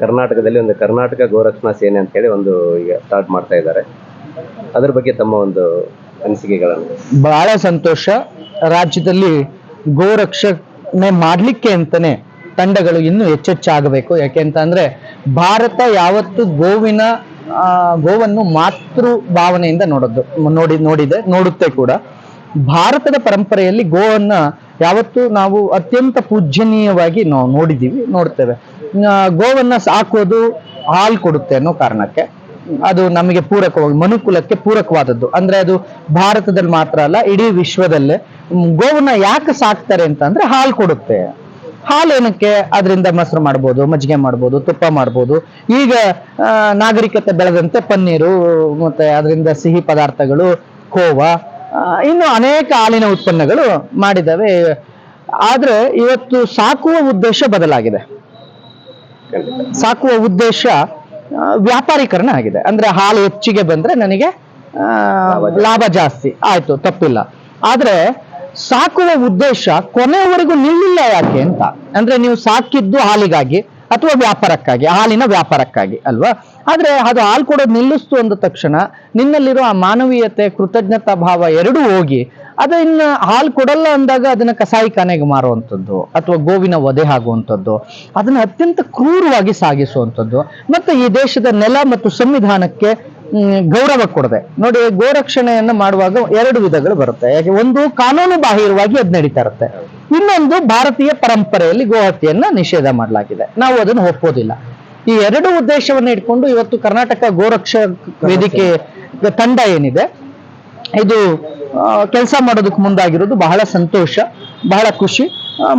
ಕರ್ನಾಟಕದಲ್ಲಿ ಒಂದು ಕರ್ನಾಟಕ ಗೋರಕ್ಷಣಾ ಸೇನೆ ಅಂತ ಹೇಳಿ ಒಂದು ಈಗ ಸ್ಟಾರ್ಟ್ ಮಾಡ್ತಾ ಇದ್ದಾರೆ. ಅದ್ರ ಬಗ್ಗೆ ತಮ್ಮ ಒಂದು ಅನಿಸಿಕೆಗಳನ್ನು. ಬಹಳ ಸಂತೋಷ. ರಾಜ್ಯದಲ್ಲಿ ಗೋರಕ್ಷಣೆ ಮಾಡಲಿಕ್ಕೆ ಅಂತಾನೆ ತಂಡಗಳು ಇನ್ನೂ ಹೆಚ್ಚೆಚ್ಚಾಗಬೇಕು ಯಾಕೆ ಅಂತ ಅಂದ್ರೆ ಭಾರತ ಯಾವತ್ತು ಗೋವಿನ ಗೋವನ್ನು ಮಾತೃ ಭಾವನೆಯಿಂದ ನೋಡೋದು, ನೋಡಿ, ನೋಡಿದೆ, ನೋಡುತ್ತೆ ಕೂಡ. ಭಾರತದ ಪರಂಪರೆಯಲ್ಲಿ ಗೋವನ್ನ ಯಾವತ್ತು ನಾವು ಅತ್ಯಂತ ಪೂಜ್ಯನೀಯವಾಗಿ ನಾವು ನೋಡಿದ್ದೀವಿ, ನೋಡ್ತೇವೆ. ಗೋವನ್ನ ಸಾಕೋದು ಹಾಲು ಕೊಡುತ್ತೆ ಅನ್ನೋ ಕಾರಣಕ್ಕೆ. ಅದು ನಮಗೆ ಪೂರಕವಾಗಿ, ಮನುಕುಲಕ್ಕೆ ಪೂರಕವಾದದ್ದು. ಅಂದ್ರೆ ಅದು ಭಾರತದಲ್ಲಿ ಮಾತ್ರ ಅಲ್ಲ, ಇಡೀ ವಿಶ್ವದಲ್ಲೇ. ಗೋವನ್ನ ಯಾಕೆ ಸಾಕ್ತಾರೆ ಅಂತಂದ್ರೆ ಹಾಲು ಕೊಡುತ್ತೆ. ಹಾಲು ಏನಕ್ಕೆ? ಅದರಿಂದ ಮೊಸರು ಮಾಡ್ಬೋದು, ಮಜ್ಜಿಗೆ ಮಾಡ್ಬೋದು, ತುಪ್ಪ ಮಾಡ್ಬೋದು. ಈಗ ನಾಗರಿಕತೆ ಬೆಳೆದಂತೆ ಪನ್ನೀರು, ಮತ್ತೆ ಅದರಿಂದ ಸಿಹಿ ಪದಾರ್ಥಗಳು, ಕೋವಾ ಇನ್ನು ಅನೇಕ ಹಾಲಿನ ಉತ್ಪನ್ನಗಳು ಮಾಡಿದ್ದಾವೆ. ಆದ್ರೆ ಇವತ್ತು ಸಾಕುವ ಉದ್ದೇಶ ಬದಲಾಗಿದೆ. ಸಾಕುವ ಉದ್ದೇಶ ವ್ಯಾಪಾರೀಕರಣ ಆಗಿದೆ. ಅಂದ್ರೆ ಹಾಲು ಹೆಚ್ಚಿಗೆ ಬಂದ್ರೆ ನನಗೆ ಲಾಭ ಜಾಸ್ತಿ. ಆಯ್ತು, ತಪ್ಪಿಲ್ಲ. ಆದ್ರೆ ಸಾಕುವ ಉದ್ದೇಶ ಕೊನೆಯವರೆಗೂ ನಿಲ್ಲಿಲ್ಲ ಯಾಕೆ ಅಂತ. ಅಂದ್ರೆ ನೀವು ಸಾಕಿದ್ದು ಹಾಲಿಗಾಗಿ ಅಥವಾ ವ್ಯಾಪಾರಕ್ಕಾಗಿ, ಹಾಲಿನ ವ್ಯಾಪಾರಕ್ಕಾಗಿ ಅಲ್ವಾ? ಆದ್ರೆ ಅದು ಹಾಲು ಕೊಡೋದು ನಿಲ್ಲಿಸ್ತು ಅಂದ ತಕ್ಷಣ ನಿನ್ನಲ್ಲಿರುವ ಆ ಮಾನವೀಯತೆ, ಕೃತಜ್ಞತಾ ಭಾವ ಎರಡೂ ಹೋಗಿ ಅದನ್ನ ಹಾಲು ಕೊಡಲ್ಲ ಅಂದಾಗ ಅದನ್ನ ಕಸಾಯಿ ಕಸಾಯಿಖಾನೆಗೆ ಮಾರುವಂಥದ್ದು ಅಥವಾ ಗೋವಿನ ವಧೆ ಆಗುವಂಥದ್ದು. ಅದನ್ನ ಅತ್ಯಂತ ಕ್ರೂರವಾಗಿ ಸಾಗಿಸುವಂಥದ್ದು. ಮತ್ತೆ ಈ ದೇಶದ ನೆಲ ಮತ್ತು ಸಂವಿಧಾನಕ್ಕೆ ಗೌರವ ಕೊಡದೆ. ನೋಡಿ, ಗೋರಕ್ಷಣೆಯನ್ನು ಮಾಡುವಾಗ ಎರಡು ವಿಧಗಳು ಬರುತ್ತೆ. ಯಾಕೆ, ಒಂದು ಕಾನೂನು ಬಾಹಿರವಾಗಿ ಅದು ನಡೀತಾ ಇರುತ್ತೆ. ಇನ್ನೊಂದು ಭಾರತೀಯ ಪರಂಪರೆಯಲ್ಲಿ ಗೋಹತ್ಯೆಯನ್ನ ನಿಷೇಧ ಮಾಡಲಾಗಿದೆ. ನಾವು ಅದನ್ನು ಒಪ್ಪೋದಿಲ್ಲ. ಈ ಎರಡು ಉದ್ದೇಶವನ್ನು ಇಟ್ಕೊಂಡು ಇವತ್ತು ಕರ್ನಾಟಕ ಗೋರಕ್ಷ ವೇದಿಕೆ ತಂಡ ಏನಿದೆ, ಇದು ಕೆಲಸ ಮಾಡೋದಕ್ಕೆ ಮುಂದಾಗಿರೋದು ಬಹಳ ಸಂತೋಷ, ಬಹಳ ಖುಷಿ.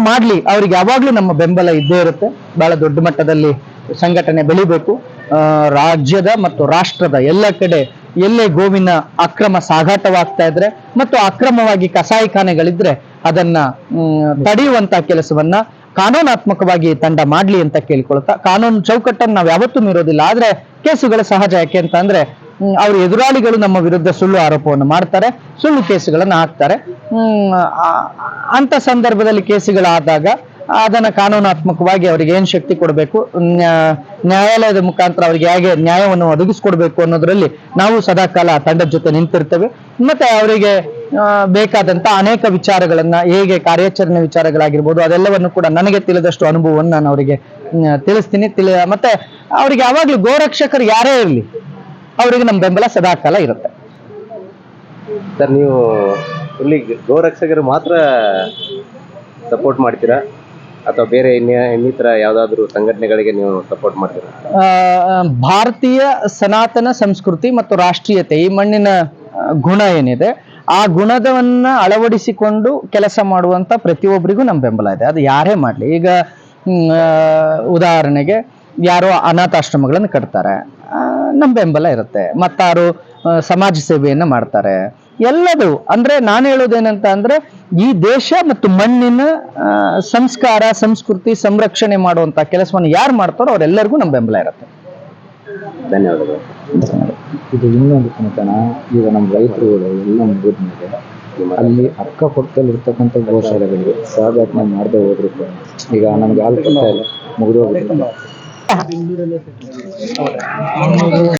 ಮಾಡಲಿ, ಅವ್ರಿಗೆ ಯಾವಾಗಲೂ ನಮ್ಮ ಬೆಂಬಲ ಇದ್ದೇ ಇರುತ್ತೆ. ಬಹಳ ದೊಡ್ಡ ಮಟ್ಟದಲ್ಲಿ ಸಂಘಟನೆ ಬೆಳಿಬೇಕು. ರಾಜ್ಯದ ಮತ್ತು ರಾಷ್ಟ್ರದ ಎಲ್ಲ ಕಡೆ ಎಲ್ಲೇ ಗೋವಿನ ಅಕ್ರಮ ಸಾಗಾಟವಾಗ್ತಾ ಇದ್ರೆ ಮತ್ತು ಅಕ್ರಮವಾಗಿ ಕಸಾಯಿಖಾನೆಗಳಿದ್ರೆ ಅದನ್ನ ತಡೆಯುವಂತ ಕೆಲಸವನ್ನ ಕಾನೂನಾತ್ಮಕವಾಗಿ ತಂಡ ಮಾಡ್ಲಿ ಅಂತ ಕೇಳ್ಕೊಳ್ತಾ, ಕಾನೂನು ಚೌಕಟ್ಟನ್ನು ನಾವು ಯಾವತ್ತೂ ಮೀರೋದಿಲ್ಲ. ಆದ್ರೆ ಕೇಸುಗಳು ಸಹಜ ಯಾಕೆ ಅಂತ ಅಂದ್ರೆ ಅವ್ರ ಎದುರಾಳಿಗಳು ನಮ್ಮ ವಿರುದ್ಧ ಸುಳ್ಳು ಆರೋಪವನ್ನು ಮಾಡ್ತಾರೆ, ಸುಳ್ಳು ಕೇಸುಗಳನ್ನು ಹಾಕ್ತಾರೆ. ಅಂತ ಸಂದರ್ಭದಲ್ಲಿ ಕೇಸುಗಳಾದಾಗ ಅದನ್ನ ಕಾನೂನಾತ್ಮಕವಾಗಿ ಅವರಿಗೆ ಏನು ಶಕ್ತಿ ಕೊಡಬೇಕು ನ್ಯಾಯಾಲಯದ ಮುಖಾಂತರ ಅವರಿಗೆ ಹೇಗೆ ನ್ಯಾಯವನ್ನು ಒದಗಿಸ್ಕೊಡ್ಬೇಕು ಅನ್ನೋದರಲ್ಲಿ ನಾವು ಸದಾಕಾಲ ಕಾಲ ತಂಡದ ಜೊತೆ ನಿಂತಿರ್ತೇವೆ. ಮತ್ತೆ ಅವರಿಗೆ ಬೇಕಾದಂತ ಅನೇಕ ವಿಚಾರಗಳನ್ನ ಹೇಗೆ ಕಾರ್ಯಾಚರಣೆ ವಿಚಾರಗಳಾಗಿರ್ಬೋದು, ಅದೆಲ್ಲವನ್ನು ಕೂಡ ನನಗೆ ತಿಳಿದಷ್ಟು ಅನುಭವವನ್ನು ನಾನು ಅವರಿಗೆ ತಿಳಿಸ್ತೀನಿ. ತಿಳಿ, ಮತ್ತೆ ಅವರಿಗೆ ಯಾವಾಗಲೂ ಗೋರಕ್ಷಕರು ಯಾರೇ ಇರಲಿ ಅವರಿಗೆ ನಮ್ಮ ಬೆಂಬಲ ಸದಾಕಾಲ ಇರುತ್ತೆ. ಸರ್ ನೀವು ಇಲ್ಲಿ ಗೋರಕ್ಷಕರು ಮಾತ್ರ ಸಪೋರ್ಟ್ ಮಾಡ್ತೀರಾ? ಅಥವಾ ಬೇರೆ ಇನ್ನಿತರ ಯಾವ್ದಾದ್ರು ಸಂಘಟನೆಗಳಿಗೆ ನೀವು ಸಪೋರ್ಟ್ ಮಾಡ್ತೀರಾ? ಭಾರತೀಯ ಸನಾತನ ಸಂಸ್ಕೃತಿ ಮತ್ತು ರಾಷ್ಟ್ರೀಯತೆ ಈ ಮಣ್ಣಿನ ಗುಣ ಏನಿದೆ ಆ ಗುಣದವನ್ನ ಅಳವಡಿಸಿಕೊಂಡು ಕೆಲಸ ಮಾಡುವಂತ ಪ್ರತಿಯೊಬ್ಬರಿಗೂ ನಮ್ಮ ಬೆಂಬಲ ಇದೆ. ಅದು ಯಾರೇ ಮಾಡಲಿ. ಈಗ ಉದಾಹರಣೆಗೆ ಯಾರೋ ಅನಾಥಾಶ್ರಮಗಳನ್ನು ಕಟ್ತಾರೆ. ನಮ್ಮ ಬೆಂಬಲ ಇರುತ್ತೆ. ಮತ್ತಾರು ಸಮಾಜ ಸೇವೆಯನ್ನು ಮಾಡ್ತಾರೆ. ಎಲ್ಲದು ಅಂದ್ರೆ ನಾನು ಹೇಳೋದೇನಂತ ಅಂದ್ರೆ ಈ ದೇಶ ಮತ್ತು ಮಣ್ಣಿನ ಆ, ಸಂಸ್ಕಾರ ಸಂಸ್ಕೃತಿ ಸಂರಕ್ಷಣೆ ಮಾಡುವಂತ ಕೆಲಸವನ್ನು ಯಾರು ಮಾಡ್ತಾರೋ ಅವರೆಲ್ಲರಿಗೂ ನಮ್ಮ ಬೆಂಬಲ ಇರುತ್ತೆ. ಧನ್ಯವಾದಗಳು. ಇದು ಇನ್ನೊಂದು ಕುಣಿತನ. ಈಗ ನಮ್ಮ ರೈತರುಗಳು ಎಲ್ಲ ಮುಗಿದ್ಮೇಲೆ ಅಲ್ಲಿ ಅಕ್ಕಪಕ್ಕದಲ್ಲಿ ಇರ್ತಕ್ಕಂಥ ಗೋಶಾಲೆಗಳಿಗೆ ಸಹಘಟನೆ ಮಾಡದೆ ಹೋದ್ರು ಈಗ ನಮ್ಗೆ ಹಾಲು ಕೊಡ್ತಾ ಇಲ್ಲ ಮುಗಿದೋಗ್ಬಿಟ್ಟು そうだ。